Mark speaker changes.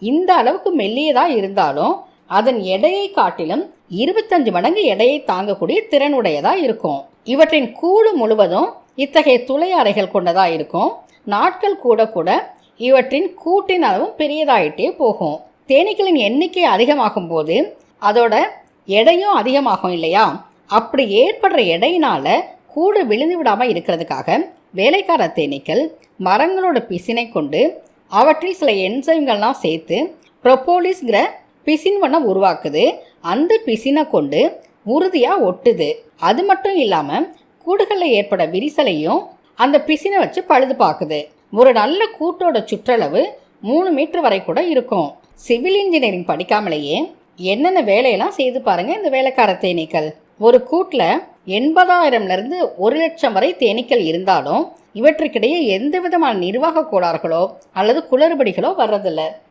Speaker 1: இந்த அளவுக்கு மெல்லியதாக இருந்தாலும் அதன் எடையை காட்டிலும் இருபத்தஞ்சு மடங்கு எடையை தாங்கக்கூடிய திறனுடையதாக இருக்கும். இவற்றின் கூடு முழுவதும் இத்தகைய துளை அறைகள் கொண்டதாக இருக்கும். நாட்கள் கூட கூட இவற்றின் கூட்டின் அளவும் பெரியதாயிட்டே போகும். தேனீக்களின் எண்ணிக்கை அதிகமாகும் போது அதோட எடையும் அதிகமாகும் இல்லையா? அப்படி ஏற்படுற எடையினால கூடு விழுந்து விடாமல் இருக்கிறதுக்காக வேலைக்கார தேனீக்கள் மரங்களோட பிசினை கொண்டு அவற்றில் சில என்சைம்கள்லாம் சேர்த்து ப்ரொப்போலிஸ்ங்கிற பிசின் உருவாக்குது. அந்த பிசினை கொண்டு உறுதியாக ஒட்டுது. அது மட்டும் இல்லாமல் கூடுகளில் ஏற்பட விரிசலையும் அந்த பிசினை வச்சு பழுது பார்க்குது ஒரு நல்ல கூட்டோட சுற்றளவு மூணு மீட்டர் வரை கூட இருக்கும். சிவில் இன்ஜினியரிங் படிக்காமலேயே என்னென்ன வேலையெல்லாம் செய்து பாருங்கள் இந்த வேலைக்கார தேனீக்கள். ஒரு கூட்டில் எண்பதாயிரம்லேருந்து ஒரு லட்சம் வரை தேனீக்கள் இருந்தாலும் இவற்றுக்கிடையே எந்த விதமான நிர்வாக கோளாறுகளோ அல்லது குளறுபடிகளோ வர்றதில்லை.